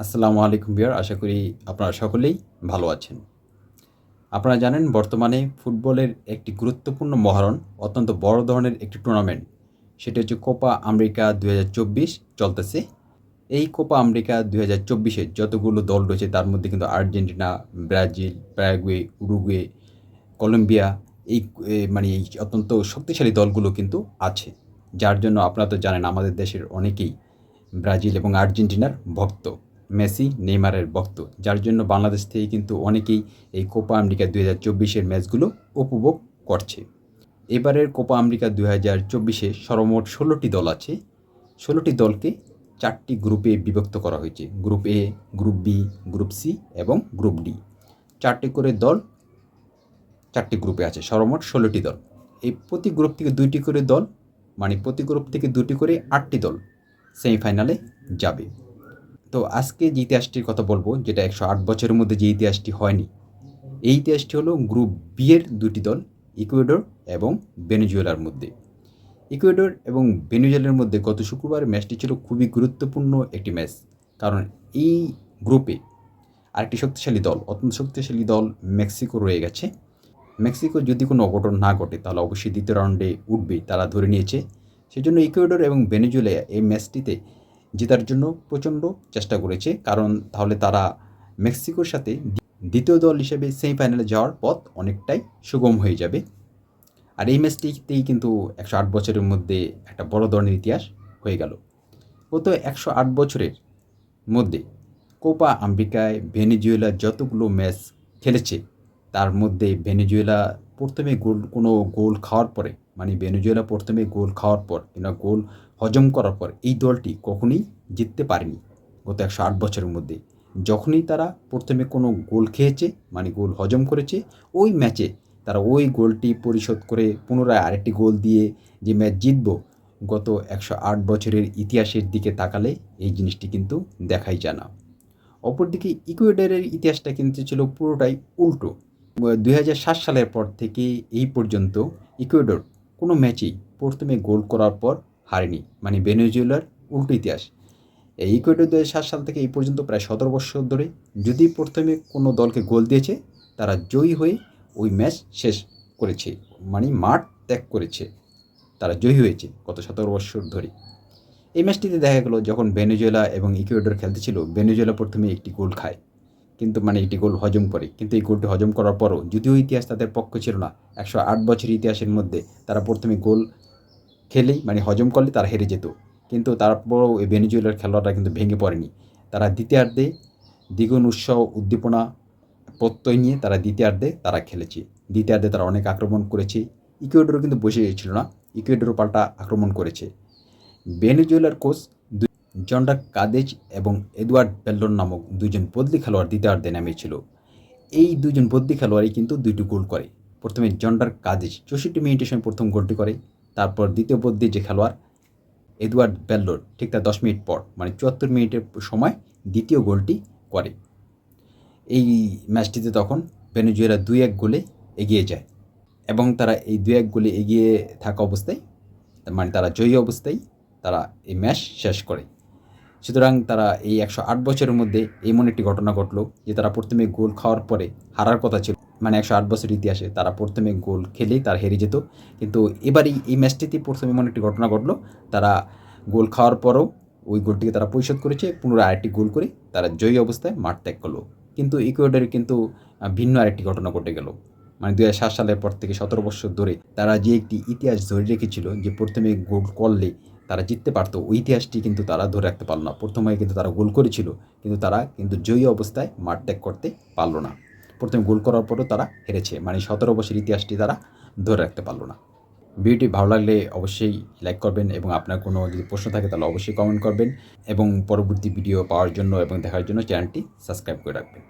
আসসালামু আলাইকুম বিয়ার আশা করি আপনারা সকলেই ভালো আছেন। আপনারা জানেন বর্তমানে ফুটবলের একটি গুরুত্বপূর্ণ মহারণ, অত্যন্ত বড় ধরনের একটি টুর্নামেন্ট সেটি হচ্ছে কোপা আমেরিকা দুই হাজার চব্বিশ চলতেছে। এই কোপা আমেরিকা দু হাজার চব্বিশে যতগুলো দল রয়েছে, তার মধ্যে কিন্তু Argentina, Brazil, Paraguay, Uruguay, Colombia, এই মানে এই অত্যন্ত শক্তিশালী দলগুলো কিন্তু আছে। যার জন্য আপনারা তো জানেন, আমাদের দেশের অনেকেই ব্রাজিল এবং আর্জেন্টিনার ভক্ত। মেসি, নেইমারের ভক্ত, যার জন্য বাংলাদেশ থেকে কিন্তু অনেকেই এই কোপা আমেরিকা দু হাজার চব্বিশের ম্যাচগুলো উপভোগ করছে। এবারের কোপা আমেরিকা দু হাজার চব্বিশে সর্বমোট ষোলোটি দল আছে। ষোলোটি দলকে চারটি গ্রুপে বিভক্ত করা হয়েছে, group A, group B, group C এবং গ্রুপ ডি। চারটি করে দল, চারটি গ্রুপে আছে, সর্বমোট ষোলোটি দল। এই প্রতি গ্রুপ থেকে দুইটি করে দল মানে প্রতি গ্রুপ থেকে দুটি করে আটটি দল সেমিফাইনালে যাবে। তো আজকে যে ইতিহাসটির কথা বলব, যেটা একশো আট বছরের মধ্যে যে ইতিহাসটি হয়নি, এই ইতিহাসটি হলো গ্রুপ বি এর দুটি দল, ইকুয়েডর এবং ভেনেজুয়েলার মধ্যে। ইকুয়েডর এবং ভেনেজুয়েলার মধ্যে গত শুক্রবার ম্যাচটি ছিল খুবই গুরুত্বপূর্ণ একটি ম্যাচ, কারণ এই গ্রুপে আরেকটি শক্তিশালী দল, অত্যন্ত শক্তিশালী দল মেক্সিকো রয়ে গেছে। মেক্সিকো যদি কোনো অঘটন না ঘটে, তাহলে অবশ্যই দ্বিতীয় রাউন্ডে উঠবে তারা ধরে নিয়েছে। সেজন্য ইকুয়েডর এবং ভেনেজুয়েলা এই ম্যাচটিতে জেতার জন্য প্রচণ্ড চেষ্টা করেছে। কারণ তাহলে তারা মেক্সিকোর সাথে দ্বিতীয় দল হিসেবে সেমিফাইনালে যাওয়ার পথ অনেকটাই সুগম হয়ে যাবে। আর এই ম্যাচটিতেই কিন্তু একশো আট বছরের মধ্যে একটা বড় ধরনের ইতিহাস হয়ে গেল। গত একশো আট বছরের মধ্যে কোপা আমেরিকায় ভেনেজুয়েলা যতগুলো ম্যাচ খেলেছে, তার মধ্যে ভেনেজুয়েলা প্রথমে গোল, কোনো গোল খাওয়ার পরে মানে ভেনেজুয়েলা প্রথমে গোল খাওয়ার পর কিংবা গোল হজম করার পর এই দলটি কখনোই জিততে পারেনি গত একশো আট বছরের মধ্যে। যখনই তারা প্রথমে কোনো গোল খেয়েছে মানে গোল হজম করেছে, ওই ম্যাচে তারা ওই গোলটি পরিশোধ করে পুনরায় আরেকটি গোল দিয়ে যে ম্যাচ জিতব, গত একশো আট বছরের ইতিহাসের দিকে তাকালে এই জিনিসটি কিন্তু দেখাই যায় না। অপরদিকে ইকুয়েডারের ইতিহাসটা কিন্তু ছিল পুরোটাই উল্টো। দুই সালের পর থেকে এই পর্যন্ত ইকুয়েডর কোনো ম্যাচেই প্রথমে গোল করার পর হারেনি। মানে ভেনেজুয়েলার উল্টো ইতিহাস। এই ইকুয়েডর দু সাল থেকে এই পর্যন্ত প্রায় সতেরো বছর ধরে যদি প্রথমে কোনো দলকে গোল দিয়েছে, তারা জয়ী হয়ে ওই ম্যাচ শেষ করেছে। মানে মাঠ ত্যাগ করেছে। তারা জয়ী হয়েছে গত সতেরো বছর ধরে। এই ম্যাচটিতে দেখা গেল যখন ভেনেজুয়েলা এবং ইকুয়েডর খেলতেছিল, ভেনেজুয়েলা প্রথমে একটি গোল খায়। কিন্তু মানে একটি গোল হজম করে। কিন্তু এই গোলটি হজম করার পরও যদিও ইতিহাস তাদের পক্ষ ছিল না, একশো আট বছরের ইতিহাসের মধ্যে তারা প্রথমে গোল খেলেই মানে হজম করলে তারা হেরে যেত। কিন্তু তারপরও এই ভেনেজুয়েলার খেলোয়াড়রা কিন্তু ভেঙে পড়েনি। তারা দ্বিতীয়ার্ধে দ্বিগুণ উৎসাহ, উদ্দীপনা, প্রত্যয় নিয়ে তারা দ্বিতীয়ার্ধে তারা খেলেছে। দ্বিতীয়ার্ধে তারা অনেক আক্রমণ করেছে। ইকুয়েডরও কিন্তু বসে ছিল না। ইকুয়েডরও পাল্টা আক্রমণ করেছে। ভেনেজুয়েলার কোচ জন্ডা কাদেজ এবং এডওয়ার্ড বেল্লন নামক দুজন বদলি খেলোয়াড় দ্বিতীয়ার্ধে নেমেছিল এই দুজন বদলি খেলোয়াড়ই কিন্তু দুইটি গোল করে। প্রথমে জন্ডার কাদেজ চৌষট্টি মিনিটের সময় প্রথম গোলটি করে, তারপর দ্বিতীয় বদলি যে খেলোয়াড়, এডওয়ার্ড বেল্লোর ঠিক তার দশ মিনিট পর মানে চুয়াত্তর মিনিটের সময় দ্বিতীয় গোলটি করে। এই ম্যাচটিতে তখন ভেনেজুয়েলা দুই এক গোলে এগিয়ে যায় এবং তারা এই দুই এক গোলে এগিয়ে থাকা অবস্থায় মানে তারা জয়ী অবস্থায় তারা এই ম্যাচ শেষ করে। সুতরাং তারা এই একশো আট বছরের মধ্যে এমন একটি ঘটনা ঘটলো যে তারা প্রথমে গোল খাওয়ার পরে হারার কথা ছিল। মানে একশো আট বছর ইতিহাসে তারা প্রথমে গোল খেলেই তারা হেরে যেত। কিন্তু এবারই এই ম্যাচটিতে প্রথমে এমন একটি ঘটনা ঘটলো, তারা গোল খাওয়ার পরেও ওই গোলটিকে তারা পরিশোধ করেছে, পুনরায় আরেকটি গোল করে তারা জয়ী অবস্থায় মাঠ ত্যাগ করল। কিন্তু ইকুয়েডারে কিন্তু ভিন্ন আরেকটি ঘটনা ঘটে গেল। মানে দু সালের পর থেকে সতেরো বছর ধরে তারা যে একটি ইতিহাস ধরে রেখেছিল যে প্রথমে গোল করলে তারা জিততে পারতো। ওই ইতিহাসটি কিন্তু তারা ধরে রাখতে পারল না। প্রথমে কিন্তু তারা গোল করেছিল, কিন্তু তারা কিন্তু জয়ী অবস্থায় মাঠ ত্যাগ করতে পারল না। প্রথমে গোল করার পরও তারা হেরেছে মানে সতেরো বছর ইতিহাসটি তারা ধরে রাখতে পারল না। ভিডিওটি ভালো লাগলে অবশ্যই লাইক করবেন এবং আপনার কোনো যদি প্রশ্ন থাকে তাহলে অবশ্যই কমেন্ট করবেন এবং পরবর্তী ভিডিও পাওয়ার জন্য এবং দেখার জন্য চ্যানেলটি সাবস্ক্রাইব করে রাখবেন।